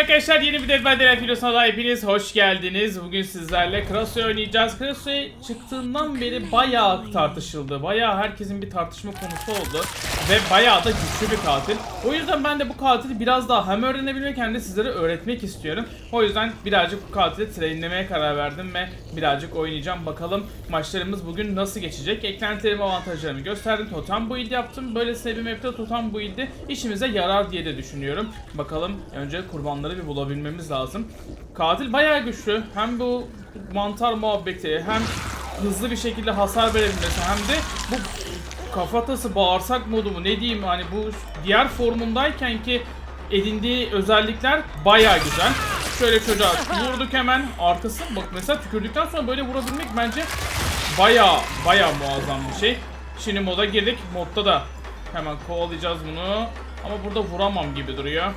arkadaşlar yeni bir Dead by Daylight videosuna da hepiniz hoş geldiniz. Bugün sizlerle Krasoy oynayacağız. Krasoy çıktığından beri bayağı tartışıldı. Bayağı herkesin bir tartışma konusu oldu. Ve bayağı da güçlü bir katil. O yüzden ben de bu katili biraz daha hem öğrenebilmek hem de sizlere öğretmek istiyorum. O yüzden birazcık bu katili trainlemeye karar verdim ve birazcık oynayacağım. Bakalım maçlarımız bugün nasıl geçecek. Eklentilerimi avantajlarımı gösterdim. Totem build yaptım. Böylesine bir map'te totem build'i işimize yarar diye de düşünüyorum. Bakalım önce kurbanları bir bulabilmemiz lazım. Katil bayağı güçlü. Hem bu mantar muhabbeti hem hızlı bir şekilde hasar verebilmesi hem de bu kafatası bağırsak modu mu ne diyeyim hani bu diğer formundayken ki edindiği özellikler bayağı güzel. Şöyle çocuğa vurduk hemen arkası bak mesela tükürdükten sonra böyle vurabilmek bence bayağı bayağı muazzam bir şey. Şimdi moda girdik. Modda da hemen kovalayacağız bunu. Ama burada vuramam gibi duruyor.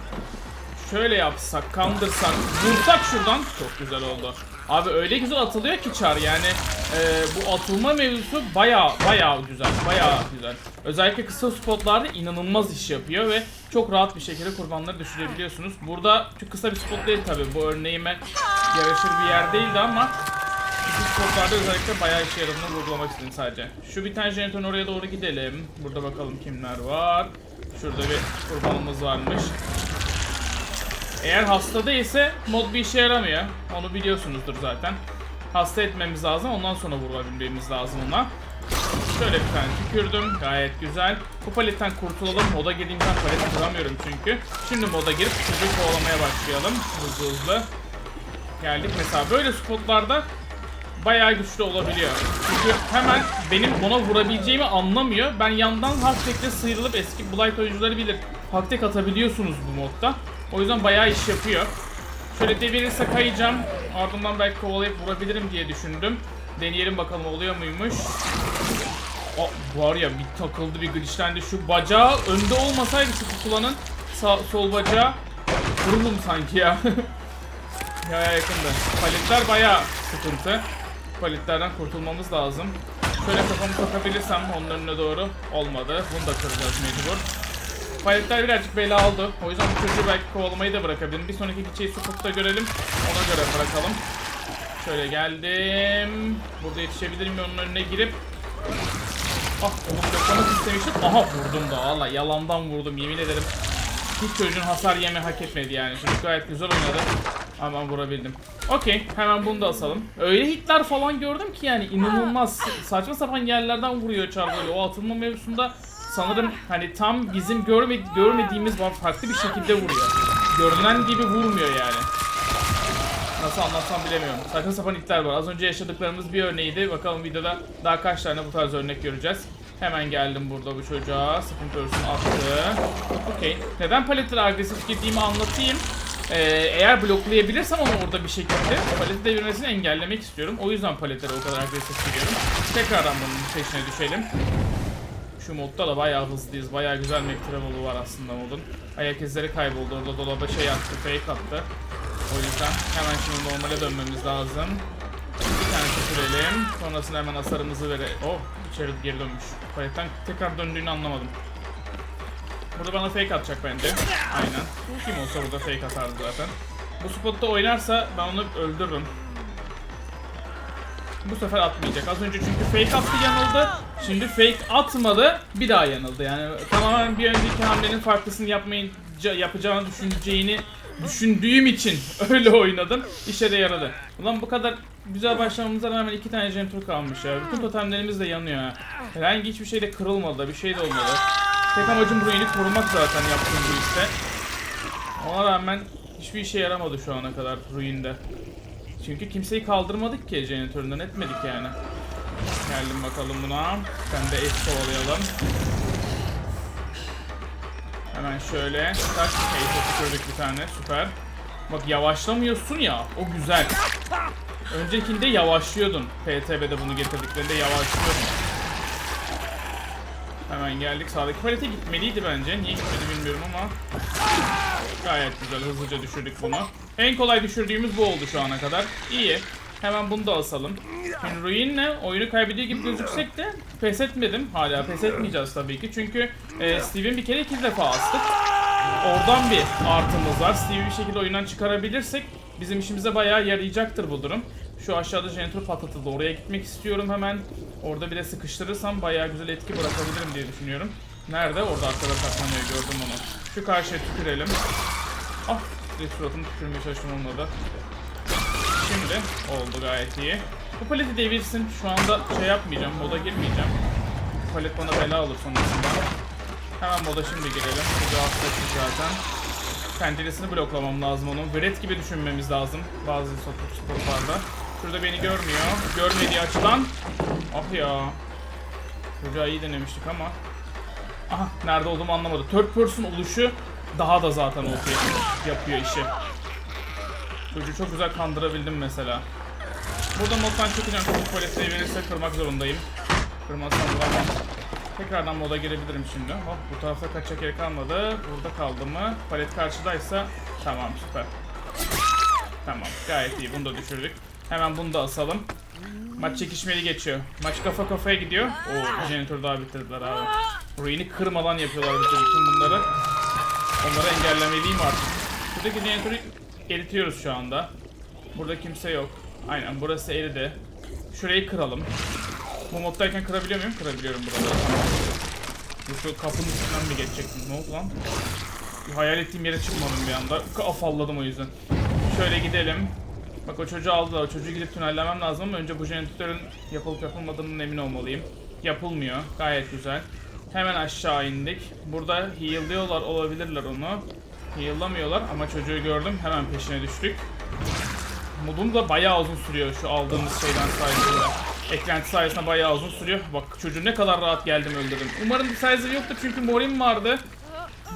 Şöyle yapsak, kandırsak, vursak şuradan çok güzel oldu. Abi öyle güzel atılıyor ki çar yani e, bu atılma mevzusu baya baya güzel, baya güzel. Özellikle kısa spotlarda inanılmaz iş yapıyor ve çok rahat bir şekilde kurbanları düşürebiliyorsunuz. Burada çok kısa bir spot değil tabi bu örneğime yaraşır bir yer değildi ama Kısa spotlarda özellikle bayağı işe yaradığını vurgulamak istedim sadece. Şu bir tane jeneratörün oraya doğru gidelim. Burada bakalım kimler var. Şurada bir kurbanımız varmış. Eğer hasta değilse mod bir işe yaramıyor. Onu biliyorsunuzdur zaten. Hasta etmemiz lazım ondan sonra vurabilmemiz lazım ona. Şöyle bir tane tükürdüm. Gayet güzel. Bu paletten kurtulalım. Moda girdiğimden paleti kuramıyorum çünkü. Şimdi moda girip çocuğu kovalamaya başlayalım. Hızlı hızlı. Geldik mesela böyle spotlarda bayağı güçlü olabiliyor. Çünkü hemen benim ona vurabileceğimi anlamıyor. Ben yandan haktekte sıyrılıp eski Blight oyuncuları bilir. Haktek atabiliyorsunuz bu modda. O yüzden bayağı iş yapıyor. Şöyle devirirse kayacağım. Ardından belki kovalayıp vurabilirim diye düşündüm. Deneyelim bakalım oluyor muymuş. O var ya bir takıldı bir glitchlendi. Şu bacağı önde olmasaydı şu kutulanın sağ, sol bacağı vurulum sanki ya. ya yakındı. Paletler bayağı sıkıntı. Paletlerden kurtulmamız lazım. Şöyle kafamı sokabilirsem onun önüne doğru olmadı. Bunu da kıracağız mecbur. Paletler birazcık bela oldu. O yüzden bu çocuğu belki kovalamayı da bırakabilirim. Bir sonraki gideceği sokakta görelim. Ona göre bırakalım. Şöyle geldim. Burada yetişebilir miyim onun önüne girip. Ah onu bloklamak istemiştim. Aha vurdum da valla yalandan vurdum yemin ederim. Hiç çocuğun hasar yeme hak etmedi yani. Çocuk gayet güzel oynadı. Ben vurabildim. Okey hemen bunu da asalım. Öyle hitler falan gördüm ki yani inanılmaz saçma sapan yerlerden vuruyor Char böyle. O atılma mevzusunda sanırım hani tam bizim görme görmediğimiz var farklı bir şekilde vuruyor. Görünen gibi vurmuyor yani. Nasıl anlatsam bilemiyorum. Saçma sapan hitler var. Az önce yaşadıklarımız bir örneğiydi. Bakalım videoda daha kaç tane bu tarz örnek göreceğiz. Hemen geldim burada bu çocuğa. Sıkıntı örsün attı. Okey. Neden paletlere agresif girdiğimi anlatayım. Ee, eğer bloklayabilirsem onu orada bir şekilde paleti devirmesini engellemek istiyorum. O yüzden paletlere o kadar agresif giriyorum. Tekrardan bunun peşine düşelim. Şu modda da bayağı hızlıyız. Bayağı güzel map travel'ı var aslında modun. Ayak izleri kayboldu. Orada dolaba şey attı, fake attı. O yüzden hemen şimdi normale dönmemiz lazım. Bir tane sürelim. Sonrasında hemen hasarımızı vere... Oh içeri geri dönmüş. Paletten tekrar döndüğünü anlamadım. Burada bana fake atacak bence. Aynen. Kim olsa burada fake atardı zaten. Bu spotta oynarsa ben onu öldürürüm. Bu sefer atmayacak. Az önce çünkü fake attı yanıldı. Şimdi fake atmadı. Bir daha yanıldı. Yani tamamen bir önceki hamlenin farklısını yapmayınca yapacağını düşüneceğini düşündüğüm için öyle oynadım. İşe de yaradı. Ulan bu kadar güzel başlamamıza rağmen iki tane janitor kalmış ya. Bütün totemlerimiz de yanıyor ha. Herhangi hiçbir şey de kırılmadı da bir şey de olmadı. Tek amacım Ruin'i korumak zaten yaptığım bu işte. Ona rağmen hiçbir işe yaramadı şu ana kadar Ruin'de. Çünkü kimseyi kaldırmadık ki jeneratöründen etmedik yani. Geldim bakalım buna. Sen de et kovalayalım. Hemen şöyle. Kaç Ace tükürdük bir tane. Süper. Bak yavaşlamıyorsun ya. O güzel. Öncekinde yavaşlıyordun. PTB'de bunu getirdiklerinde yavaşlıyordun. Hemen geldik. Sağdaki palete gitmeliydi bence. Niye gitmedi bilmiyorum ama. Gayet güzel. Hızlıca düşürdük bunu. En kolay düşürdüğümüz bu oldu şu ana kadar. İyi. Hemen bunu da asalım. Şimdi Ruin'le oyunu kaybediyor gibi gözüksek de pes etmedim. Hala pes etmeyeceğiz tabii ki. Çünkü e, Steve'in bir kere iki defa astık. oradan bir artımız var. Steve'i bir şekilde oyundan çıkarabilirsek bizim işimize bayağı yarayacaktır bu durum. Şu aşağıda jeneratör patlatıldı. Oraya gitmek istiyorum hemen. Orada bir de sıkıştırırsam bayağı güzel etki bırakabilirim diye düşünüyorum. Nerede? Orada arkada saklanıyor gördüm onu. Şu karşıya tükürelim. Ah! Suratımı tükürmeye çalıştım olmadı. Şimdi oldu gayet iyi. Bu paleti devirsin. Şu anda şey yapmayacağım. Moda girmeyeceğim. Bu palet bana bela olur sonrasında. Hemen moda şimdi girelim. Bu hafta zaten. Penceresini bloklamam lazım onun. Gret gibi düşünmemiz lazım bazı sporlarda. Şurada beni görmüyor. Görmediği açıdan. Ah ya. Çocuğa iyi denemiştik ama. Aha nerede olduğumu anlamadı. Third person oluşu daha da zaten OP yapıyor işi. Çocuğu çok güzel kandırabildim mesela. Burada moddan çıkacağım çünkü polisiye verirse kırmak zorundayım. Kırmazsam vuramam. Tekrardan moda girebilirim şimdi. Hop bu tarafta kaçacak yer kalmadı. Burada kaldı mı? Palet karşıdaysa tamam süper. Tamam gayet iyi bunu da düşürdük. Hemen bunu da asalım. Maç çekişmeli geçiyor. Maç kafa kafaya gidiyor. Oo jeneratörü daha bitirdiler abi. Ruin'i kırmadan yapıyorlar bütün bunları. Onları engellemeliyim artık. Buradaki jeneratörü eritiyoruz şu anda. Burada kimse yok. Aynen burası eridi. Şurayı kıralım. Bu moddayken kırabiliyor muyum? Kırabiliyorum burada. Bu şu kapının üstünden mi geçecektim? Ne oldu lan? Hayal ettiğim yere çıkmadım bir anda. Afalladım o yüzden. Şöyle gidelim. Bak o çocuğu aldılar. O çocuğu gidip tünellemem lazım ama önce bu jeneratörün yapılıp yapılmadığının emin olmalıyım. Yapılmıyor. Gayet güzel. Hemen aşağı indik. Burada heal'lıyorlar olabilirler onu. Heal'lamıyorlar ama çocuğu gördüm. Hemen peşine düştük. Modum da bayağı uzun sürüyor şu aldığımız şeyden sayesinde. Eklenti sayesinde bayağı uzun sürüyor. Bak çocuğu ne kadar rahat geldim öldürdüm. Umarım bir size yoktur çünkü morim vardı.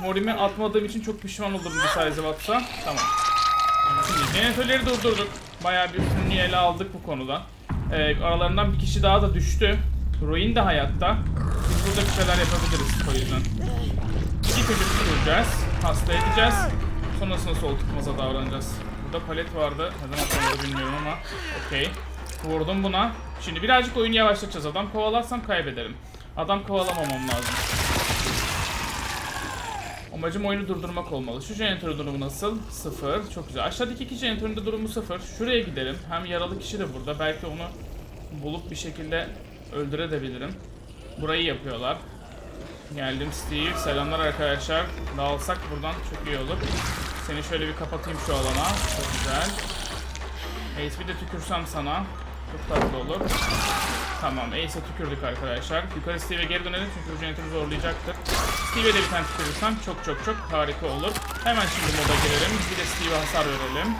Morimi atmadığım için çok pişman olurum bir size atsa. Tamam. Şimdi jeneratörleri durdurduk. Bayağı bir üstünlüğü ele aldık bu konuda. Ee, aralarından bir kişi daha da düştü. Ruin de hayatta. Biz burada bir şeyler yapabiliriz o yüzden. Önce tutturacağız. Hasta edeceğiz. Sonrasında sol tutmaza davranacağız. Burada palet vardı. Neden atamadı bilmiyorum ama. Okey. Vurdum buna. Şimdi birazcık oyunu yavaşlatacağız. Adam kovalarsam kaybederim. Adam kovalamamam lazım. Amacım oyunu durdurmak olmalı. Şu jeneratörün durumu nasıl? Sıfır. Çok güzel. Aşağıdaki iki jeneratörün de durumu sıfır. Şuraya gidelim. Hem yaralı kişi de burada. Belki onu bulup bir şekilde öldürebilirim. Burayı yapıyorlar. Geldim Steve. Selamlar arkadaşlar. Dağılsak buradan çok iyi olur. Seni şöyle bir kapatayım şu alana. Çok güzel. Ace bir de tükürsem sana. Çok tatlı olur. Tamam Ace'e tükürdük arkadaşlar. Yukarı Steve'e geri dönelim çünkü bu jeneratörü zorlayacaktır. Steve'e de bir tane tükürürsem çok çok çok harika olur. Hemen şimdi moda girelim. Bir de Steve'e hasar verelim.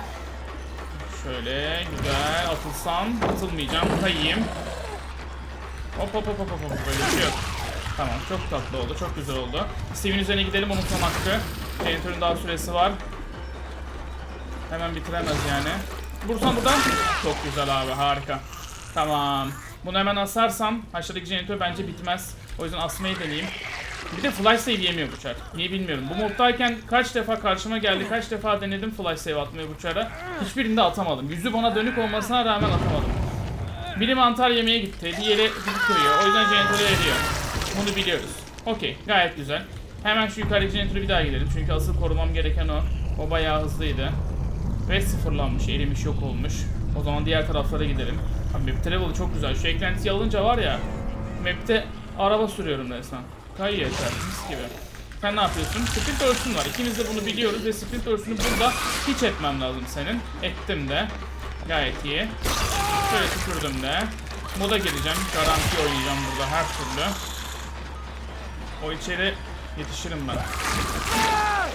Şöyle güzel atılsam. Atılmayacağım. Kayayım. Hop hop hop hop hop. hop. Böyle bir şey yok. Tamam çok tatlı oldu. Çok güzel oldu. Steve'in üzerine gidelim. Onun son hakkı. Jeneratörün daha süresi var. Hemen bitiremez yani. Vursam buradan. Çok güzel abi harika. Tamam. Bunu hemen asarsam aşağıdaki jeneratör bence bitmez. O yüzden asmayı deneyeyim. Bir de flash save yemiyor bu çar. Niye bilmiyorum. Bu moddayken kaç defa karşıma geldi, kaç defa denedim flash save atmayı bu çara. Hiçbirinde atamadım. Yüzü bana dönük olmasına rağmen atamadım. Biri mantar yemeye gitti, diğeri dizi kırıyor. O yüzden jeneratörü eriyor. Bunu biliyoruz. Okey, gayet güzel. Hemen şu yukarıdaki jeneratöre bir daha gidelim. Çünkü asıl korumam gereken o. O bayağı hızlıydı. Ve sıfırlanmış, erimiş, yok olmuş. O zaman diğer taraflara gidelim. Abi map travel'ı çok güzel. Şu eklentiyi alınca var ya, map'te araba sürüyorum resmen. Kayıyor yeter, mis gibi. Sen ne yapıyorsun? Sprint örsün var. İkimiz de bunu biliyoruz ve sprint örsünü burada hiç etmem lazım senin. Ettim de. Gayet iyi. Şöyle tükürdüm de. Moda gireceğim. Garanti oynayacağım burada her türlü. O içeri yetişirim ben.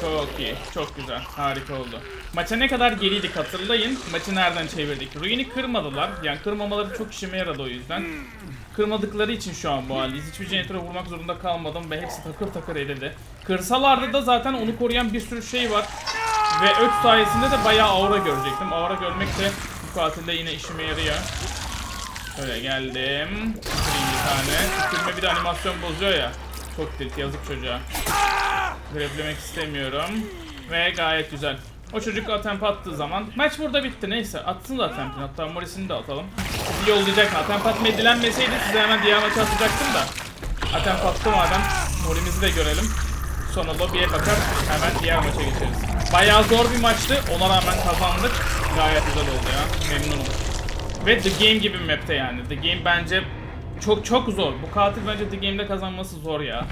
Çok iyi. Çok güzel. Harika oldu. Maça ne kadar geriydik hatırlayın. Maçı nereden çevirdik? Ruin'i kırmadılar. Yani kırmamaları çok işime yaradı o yüzden. Kırmadıkları için şu an bu haldeyiz. Hiçbir jeneratöre vurmak zorunda kalmadım ve hepsi takır takır edildi. Kırsalardı da zaten onu koruyan bir sürü şey var. Ve öç sayesinde de bayağı aura görecektim. Aura görmek de bu katilde yine işime yarıyor. Şöyle geldim. Bir tane. Tükürme bir de animasyon bozuyor ya. Çok tilt yazık çocuğa. Greplemek istemiyorum. Ve gayet güzel. O çocuk atemp attığı zaman maç burada bitti neyse atsın da atempini hatta Morris'ini de atalım. Sizi yollayacak atemp atmayı dilenmeseydi size hemen diğer maçı atacaktım da. Atemp attı madem Morris'imizi de görelim. Sonra lobiye bakar hemen diğer maça geçeriz. Bayağı zor bir maçtı. Ona rağmen kazandık. Gayet güzel oldu ya. Memnunum. Ve The Game gibi bir map'te yani. The Game bence çok çok zor. Bu katil bence The Game'de kazanması zor ya.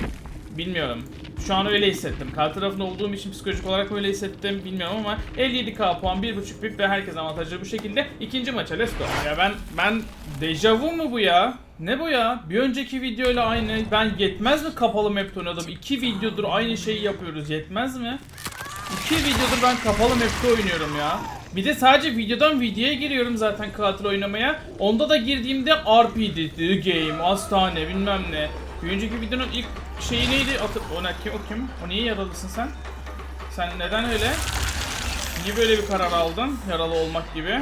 Bilmiyorum. Şu an öyle hissettim. Katil tarafında olduğum için psikolojik olarak öyle hissettim. Bilmiyorum ama 57k puan, 1.5 bip ve herkes avantajlı bu şekilde. ikinci maça let's go. Ya ben ben dejavu mu bu ya? Ne bu ya? Bir önceki videoyla aynı. Ben yetmez mi kapalı map'te oynadım? İki videodur aynı şeyi yapıyoruz. Yetmez mi? İki videodur ben kapalı map'te oynuyorum ya. Bir de sadece videodan videoya giriyorum zaten katil oynamaya. Onda da girdiğimde RP'di, The Game, Hastane bilmem ne. Bir önceki videonun ilk şeyi neydi? Atı o ne kim? O kim? O niye yaralısın sen? Sen neden öyle? Niye böyle bir karar aldın? Yaralı olmak gibi.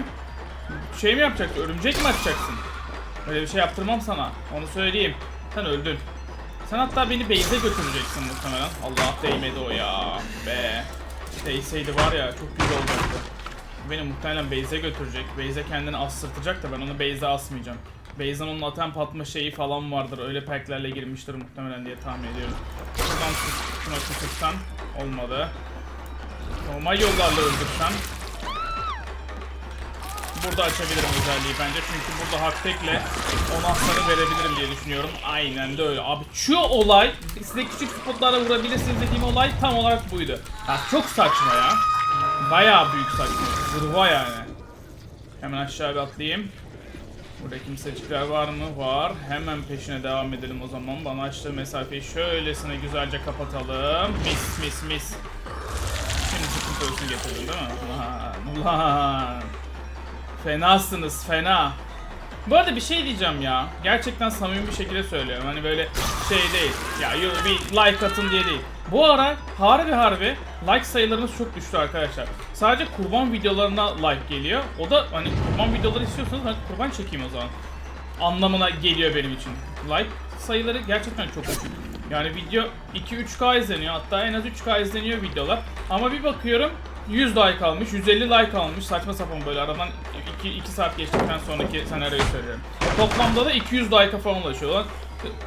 Şey mi yapacaksın? Örümcek mi atacaksın? Öyle bir şey yaptırmam sana. Onu söyleyeyim. Sen öldün. Sen hatta beni base'e götüreceksin muhtemelen. Allah değmedi o ya. Be. Değseydi var ya çok güzel olacaktı. Beni muhtemelen base'e götürecek. Base'e kendini astırtacak da ben onu base'e asmayacağım. Base'den onun atem patma şeyi falan vardır. Öyle perklerle girmiştir muhtemelen diye tahmin ediyorum. Şuradan şuna tutursam olmadı. Normal yollarla öldürsem Burada açabilirim özelliği bence çünkü burada haktekle ona hasarı verebilirim diye düşünüyorum. Aynen de öyle. Abi şu olay size küçük spotlarla vurabilirsiniz dediğim olay tam olarak buydu. Ya çok saçma ya. Bayağı büyük saçma. Zırva yani. Hemen aşağı bir atlayayım. Burada kimsecikler var mı? Var. Hemen peşine devam edelim o zaman. Bana açtığı mesafeyi şöylesine güzelce kapatalım. Mis mis mis. Şimdi sıkıntı ölçüsünü getirdin değil mi? Ulan, ulan. Fenasınız fena. Bu arada bir şey diyeceğim ya. Gerçekten samimi bir şekilde söylüyorum. Hani böyle şey değil. Ya bir like atın diye değil. Bu ara harbi harbi like sayılarımız çok düştü arkadaşlar. Sadece kurban videolarına like geliyor. O da hani kurban videoları istiyorsanız hadi kurban çekeyim o zaman. Anlamına geliyor benim için. Like sayıları gerçekten çok düşük. Yani video 2-3K izleniyor hatta en az 3K izleniyor videolar. Ama bir bakıyorum 100 like almış, 150 like almış. Saçma sapan böyle aradan 2, 2 saat geçtikten sonraki senaryoyu söylüyorum. Toplamda da 200 like'a falan ulaşıyor. Lan,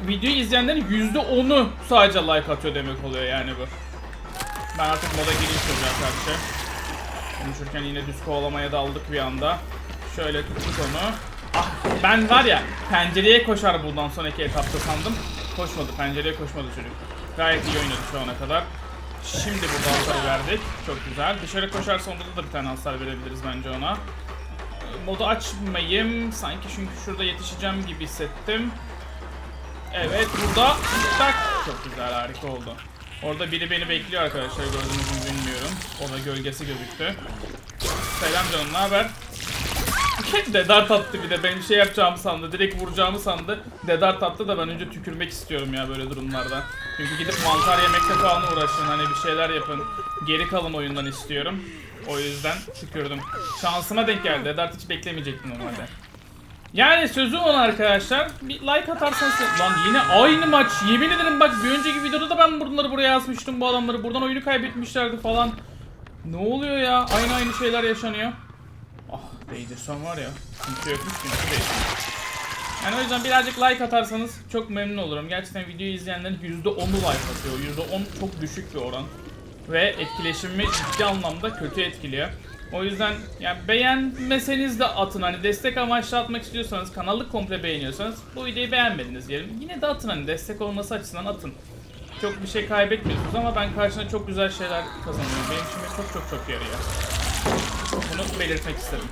videoyu izleyenlerin %10'u sadece like atıyor demek oluyor yani bu. Ben artık moda gireyim çocuğa karşı. Konuşurken yine düz kovalamaya daldık bir anda. Şöyle tuttuk onu. Ah ben var ya pencereye koşar bundan sonraki etapta sandım. Koşmadı pencereye koşmadı çocuk. Gayet iyi oynadı şu ana kadar. Şimdi burada hasar verdik. Çok güzel. Dışarı koşarsa onda da bir tane hasar verebiliriz bence ona. Ee, Modu açmayayım. Sanki çünkü şurada yetişeceğim gibi hissettim. Evet burada. Tak. Çok güzel harika oldu. Orada biri beni bekliyor arkadaşlar gördüğünüz mü bilmiyorum. Orada gölgesi gözüktü. Selam canım ne haber? Dedart attı bir de ben şey yapacağımı sandı. Direkt vuracağımı sandı. Dedart attı da ben önce tükürmek istiyorum ya böyle durumlarda. Çünkü gidip mantar yemekte falan uğraşın hani bir şeyler yapın. Geri kalın oyundan istiyorum. O yüzden tükürdüm. Şansıma denk geldi. Dedart hiç beklemeyecektim normalde. Yani sözü ona arkadaşlar. Bir like atarsanız... Lan yine aynı maç. Yemin ederim bak bir önceki videoda da ben bunları buraya yazmıştım bu adamları. Buradan oyunu kaybetmişlerdi falan. Ne oluyor ya? Aynı aynı şeyler yaşanıyor. Değdirsem var ya. Kimse yokmuş kimse değil. Yani o yüzden birazcık like atarsanız çok memnun olurum. Gerçekten videoyu izleyenlerin %10'u like atıyor. %10 çok düşük bir oran. Ve etkileşimimi ciddi anlamda kötü etkiliyor. O yüzden yani beğenmeseniz de atın hani destek amaçlı atmak istiyorsanız kanalı komple beğeniyorsanız bu videoyu beğenmediniz diyelim. Yine de atın hani destek olması açısından atın. Çok bir şey kaybetmiyorsunuz ama ben karşına çok güzel şeyler kazanıyorum. Benim için çok çok çok yarıyor. Bunu belirtmek istedim.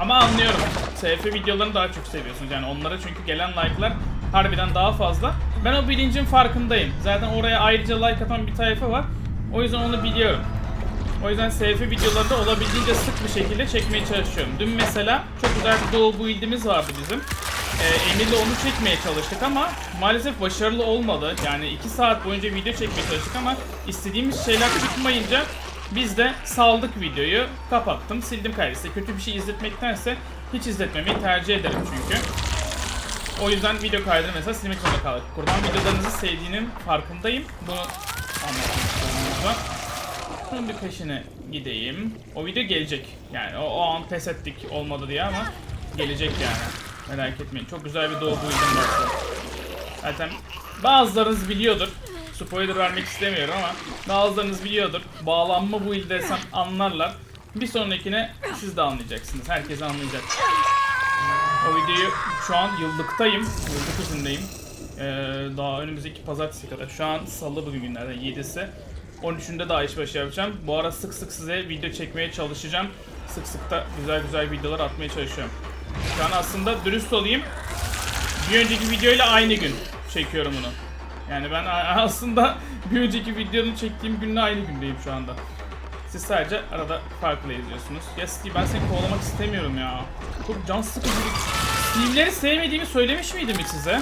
Ama anlıyorum. SF videolarını daha çok seviyorsunuz. Yani onlara çünkü gelen like'lar harbiden daha fazla. Ben o bilincin farkındayım. Zaten oraya ayrıca like atan bir tayfa var. O yüzden onu biliyorum. O yüzden SF videoları da olabildiğince sık bir şekilde çekmeye çalışıyorum. Dün mesela çok güzel bir doğu build'imiz vardı bizim. Ee, Emir'le onu çekmeye çalıştık ama maalesef başarılı olmadı. Yani 2 saat boyunca video çekmeye çalıştık ama istediğimiz şeyler çıkmayınca biz de saldık videoyu, kapattım, sildim kaydesi. Kötü bir şey izletmektense hiç izletmemeyi tercih ederim çünkü. O yüzden video kaydını mesela silmek zorunda kaldık. Kurban videolarınızı sevdiğinin farkındayım. Bunu burada. Bunun bir peşine gideyim. O video gelecek. Yani o, o an pes ettik olmadı diye ama gelecek yani. Merak etmeyin. Çok güzel bir doğu var. Zaten bazılarınız biliyordur. Spoiler vermek istemiyorum ama bazılarınız biliyordur. Bağlanma bu il desem anlarlar. Bir sonrakine siz de anlayacaksınız. Herkes anlayacak. O videoyu şu an yıllıktayım. Yıllık izindeyim. Ee, daha önümüzdeki pazartesi kadar. Şu an salı bugün günlerden 7'si. 13'ünde daha işbaşı yapacağım. Bu ara sık sık size video çekmeye çalışacağım. Sık sık da güzel güzel videolar atmaya çalışıyorum. Şu an aslında dürüst olayım. Bir önceki videoyla aynı gün çekiyorum bunu. Yani ben aslında bir önceki videonun çektiğim günle aynı gündeyim şu anda. Siz sadece arada farklı izliyorsunuz. Ya Steve ben seni kovalamak istemiyorum ya. Çok can sıkıcı bir... Steve'leri sevmediğimi söylemiş miydim hiç size?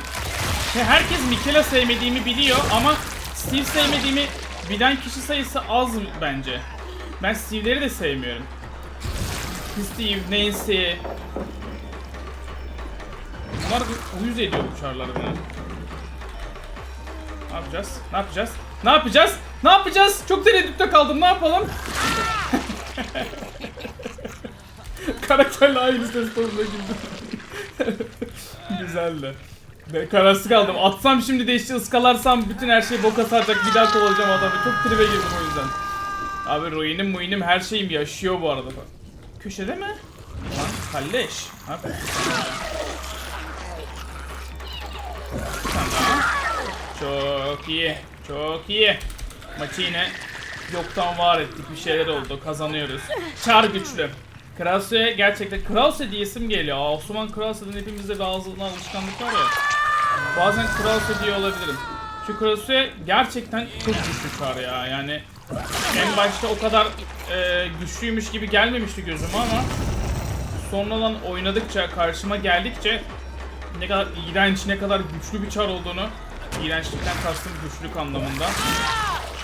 Herkes Mikela sevmediğimi biliyor ama Steve sevmediğimi bilen kişi sayısı az bence. Ben Steve'leri de sevmiyorum. Steve, Nancy... Bunlar uyuz ediyor bu çarlar beni. Ne yapacağız? Ne yapacağız? Ne yapacağız? Ne yapacağız? Çok tereddütte kaldım. Ne yapalım? Karakterle aynı ses tonuna güldüm. Güzeldi. Ben kararsız kaldım. Atsam şimdi değişti ıskalarsam bütün her şey boka saracak. Bir daha kovalayacağım adamı. Çok tribe girdim o yüzden. Abi ruinim muinim her şeyim yaşıyor bu arada. Köşede mi? Lan kalleş. Ne yapıyorsun? Çok iyi. Çok iyi. Maçı yine yoktan var ettik. Bir şeyler oldu. Kazanıyoruz. Çar güçlü. Kralse'ye gerçekten Kralse diye isim geliyor. Aa, Osman Kralse'den hepimizde bir ağzına alışkanlık var ya. Bazen Kralse diye olabilirim. Şu Kralse gerçekten çok güçlü çar ya. Yani en başta o kadar e, güçlüymüş gibi gelmemişti gözüme ama sonradan oynadıkça, karşıma geldikçe ne kadar iğrenç, ne kadar güçlü bir çar olduğunu iğrençlikten kastım güçlük anlamında.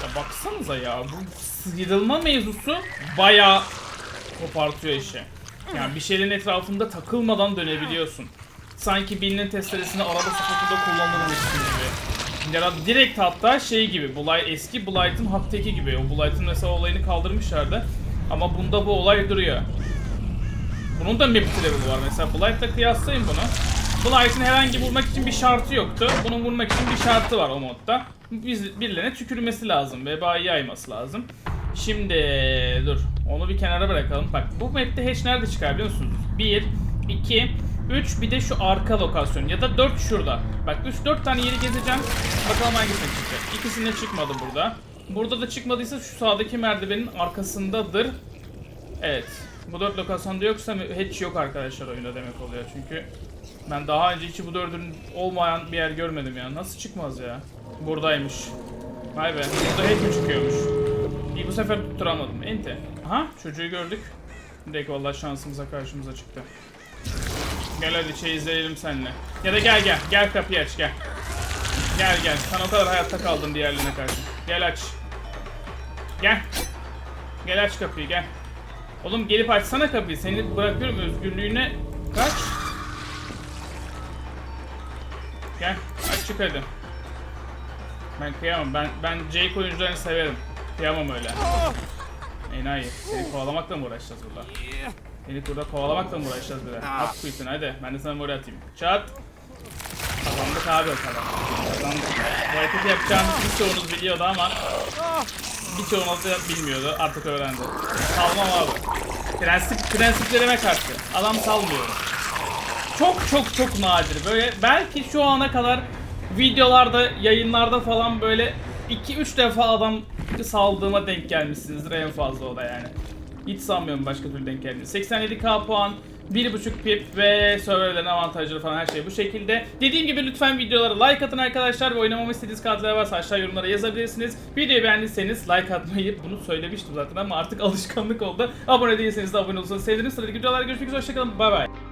Ya baksanıza ya bu sıyrılma mevzusu bayağı kopartıyor işi. Yani bir şeylerin etrafında takılmadan dönebiliyorsun. Sanki bilinin testeresini araba sıfatında kullanılmış gibi. Ya direkt hatta şey gibi, Blight, eski Blight'ın Hack'teki gibi. O Blight'ın mesela olayını kaldırmışlardı. Ama bunda bu olay duruyor. Bunun da map level var mesela. Blight'la kıyaslayın bunu. Blight'ın herhangi vurmak için bir şartı yoktu. Bunun vurmak için bir şartı var o modda. Biz, birilerine tükürmesi lazım. Vebayı yayması lazım. Şimdi dur. Onu bir kenara bırakalım. Bak bu map'te hatch nerede çıkar biliyor musunuz? 1, 2, 3 bir de şu arka lokasyon ya da 4 şurada. Bak 3-4 tane yeri gezeceğim. Bakalım hangisine çıkacak. İkisinde çıkmadı burada. Burada da çıkmadıysa şu sağdaki merdivenin arkasındadır. Evet. Bu dört lokasyonda yoksa hiç yok arkadaşlar oyunda demek oluyor. Çünkü ben daha önce hiç bu dördün olmayan bir yer görmedim ya. Nasıl çıkmaz ya? Buradaymış. Vay be. Burada hiç mi çıkıyormuş? İyi bu sefer tutturamadım. Ente. Aha çocuğu gördük. Direkt vallahi şansımıza karşımıza çıktı. Gel hadi şey izleyelim seninle. Ya da gel gel. Gel kapıyı aç gel. Gel gel. Sen o kadar hayatta kaldın diğerlerine karşı. Gel aç. Gel. Gel aç kapıyı gel. Oğlum gelip açsana kapıyı. Seni bırakıyorum özgürlüğüne. Kaç. Çık hadi. Ben kıyamam. Ben ben Jake oyuncularını severim. Kıyamam öyle. Enayi. Seni kovalamakla mı uğraşacağız burada? Seni burada kovalamakla mı uğraşacağız bir de? At kuyusunu hadi. Ben de sana böyle atayım. Çat. Kazandık abi o kadar. Kazandık. Bu hareketi yapacağımız birçoğunuz biliyordu ama birçoğunuz da bilmiyordu. Artık öğrendi. Salmam abi. Prensip, prensiplerime karşı. Adam salmıyor. Çok çok çok nadir. Böyle belki şu ana kadar videolarda, yayınlarda falan böyle 2-3 defa adam saldığıma denk gelmişsinizdir en fazla o da yani. Hiç sanmıyorum başka türlü denk geldiğini. 87k puan, 1.5 pip ve serverlerin avantajları falan her şey bu şekilde. Dediğim gibi lütfen videolara like atın arkadaşlar ve oynamamı istediğiniz kartlar varsa aşağı yorumlara yazabilirsiniz. Videoyu beğendiyseniz like atmayı bunu söylemiştim zaten ama artık alışkanlık oldu. Abone değilseniz de abone olursanız sevinirim. Sıradaki videolarda görüşmek üzere. Hoşçakalın. Bay bay.